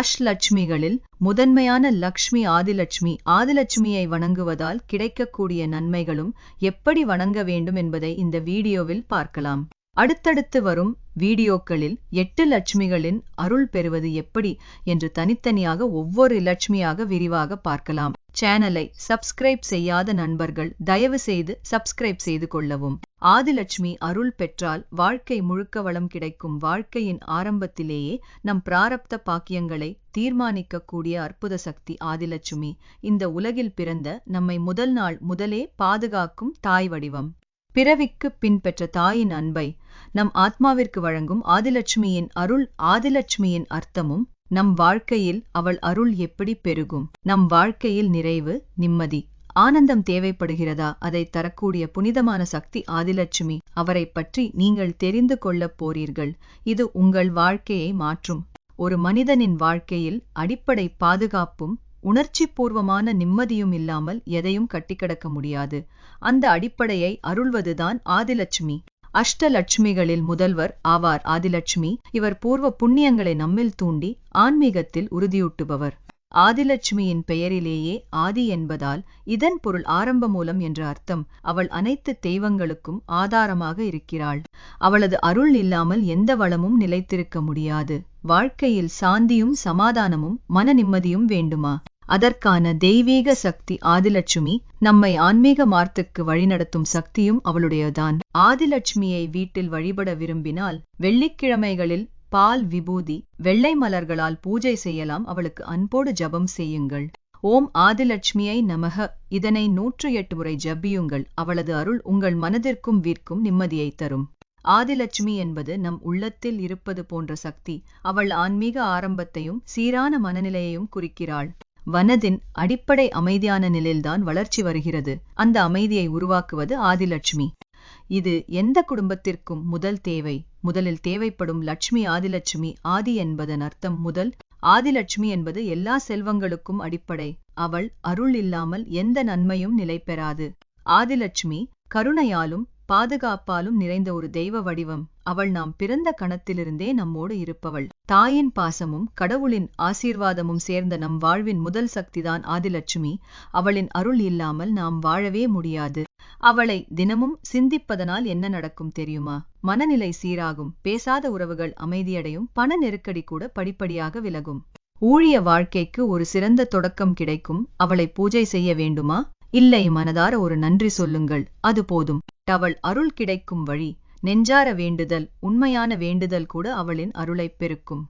அஷ்லட்சுமிகளில் முதன்மையான லக்ஷ்மி ஆதிலட்சுமி ஆதிலட்சுமியை வணங்குவதால் கிடைக்கக்கூடிய நன்மைகளும் எப்படி வணங்க வேண்டும் என்பதை இந்த வீடியோவில் பார்க்கலாம். அடுத்தடுத்து வரும் வீடியோக்களில் எட்டு லட்சுமிகளின் அருள் பெறுவது எப்படி என்று தனித்தனியாக ஒவ்வொரு லட்சுமியாக விரிவாக பார்க்கலாம். சேனலை சப்ஸ்கிரைப் செய்யாத நண்பர்கள் தயவு செய்து சப்ஸ்கிரைப் செய்து கொள்ளவும். ஆதிலட்சுமி அருள் பெற்றால் வாழ்க்கை முழுக்க வளம் கிடைக்கும் வாழ்க்கையின் ஆரம்பத்திலேயே நம் பிராரப்த பாக்கியங்களை தீர்மானிக்கக்கூடிய அற்புத சக்தி ஆதிலட்சுமி. இந்த உலகில் பிறந்த நம்மை முதல் நாள் முதலே பாதுகாக்கும் தாய் வடிவம். பிறவிக்கு பின்பற்ற தாயின் அன்பை நம் ஆத்மாவிற்கு வழங்கும் ஆதிலட்சுமியின் அருள் ஆதிலட்சுமியின் அர்த்தமும் நம் வாழ்க்கையில் அவள் அருள் எப்படி பெருகும்? நம் வாழ்க்கையில் நிறைவு நிம்மதி. ஆனந்தம் தேவைப்படுகிறதா? அதை தரக்கூடிய புனிதமான சக்தி ஆதிலட்சுமி அவரை பற்றி நீங்கள் தெரிந்து கொள்ளப் போறீர்கள். இது உங்கள் வாழ்க்கையை மாற்றும். ஒரு மனிதனின் வாழ்க்கையில் அடிப்படை பாதுகாப்பும் உணர்ச்சி பூர்வமான நிம்மதியும் இல்லாமல் எதையும் கட்டிக்கடக்க முடியாது. அந்த அடிப்படையை அருள்வதுதான் ஆதிலட்சுமி. அஷ்டலட்சுமிகளில் முதல்வர் ஆவார் ஆதிலட்சுமி. இவர் பூர்வ புண்ணியங்களை நம்மில் தூண்டி ஆன்மீகத்தில் உறுதியூட்டுபவர். ஆதிலட்சுமியின் பெயரிலேயே ஆதி என்பதால் இதன் பொருள் ஆரம்ப மூலம் என்ற அர்த்தம். அவள் அனைத்து தெய்வங்களுக்கும் ஆதாரமாக இருக்கிறாள். அவளது அருள் இல்லாமல் எந்த வளமும் நிலைத்திருக்க முடியாது. வாழ்க்கையில் சாந்தியும் சமாதானமும் மன நிம்மதியும் வேண்டுமா? அதற்கான தெய்வீக சக்தி ஆதிலட்சுமி நம்மை ஆன்மீக மார்த்துக்கு வழிநடத்தும் சக்தியும் அவளுடையதான். ஆதிலட்சுமியை வீட்டில் வழிபட விரும்பினால் வெள்ளிக்கிழமைகளில் பால் விபூதி வெள்ளை மலர்களால் பூஜை செய்யலாம். அவளுக்கு அன்போடு ஜபம் செய்யுங்கள். ஓம் ஆதிலட்சுமியை நமக. இதனை நூற்று எட்டு முறை ஜபியுங்கள். அவளது அருள் உங்கள் மனதிற்கும் வீர்க்கும் நிம்மதியை தரும். ஆதிலட்சுமி என்பது நம் உள்ளத்தில் இருப்பது போன்ற சக்தி. அவள் ஆன்மீக ஆரம்பத்தையும் சீரான மனநிலையையும் குறிக்கிறாள். வனதின் அடிப்படை அமைதியான நிலையில்தான் வளர்ச்சி வருகிறது. அந்த அமைதியை உருவாக்குவது ஆதிலட்சுமி. இது எந்த குடும்பத்திற்கும் முதல் தேவை. முதலில் தேவைப்படும் லட்சுமி ஆதிலட்சுமி ஆதி என்பதன் அர்த்தம் முதல். ஆதிலட்சுமி என்பது எல்லா செல்வங்களுக்கும் அடிப்படை. அவள் அருள் இல்லாமல் எந்த நன்மையும் நிலை பெறாது. ஆதிலட்சுமி கருணையாலும் பாதுகாப்பாலும் நிறைந்த ஒரு தெய்வ வடிவம். அவள் நாம் பிறந்த கணத்திலிருந்தே நம்மோடு இருப்பவள். தாயின் பாசமும் கடவுளின் ஆசீர்வாதமும் சேர்ந்த நம் வாழ்வின் முதல் சக்திதான் ஆதிலட்சுமி. அவளின் அருள் இல்லாமல் நாம் வாழவே முடியாது. அவளை தினமும் சிந்திப்பதனால் என்ன நடக்கும் தெரியுமா? மனநிலை சீராகும் பேசாத உறவுகள் அமைதியடையும் பண நெருக்கடி கூட படிப்படியாக விலகும். ஊழிய வாழ்க்கைக்கு ஒரு சிறந்த தொடக்கம் கிடைக்கும். அவளை பூஜை செய்ய வேண்டுமா? இல்லை மனதார ஒரு நன்றி சொல்லுங்கள். அது போதும். அவள் அருள் கிடைக்கும் வழி நெஞ்சார வேண்டுதல் உண்மையான வேண்டுதல் கூட அவளின் அருளைப் பெருக்கும்.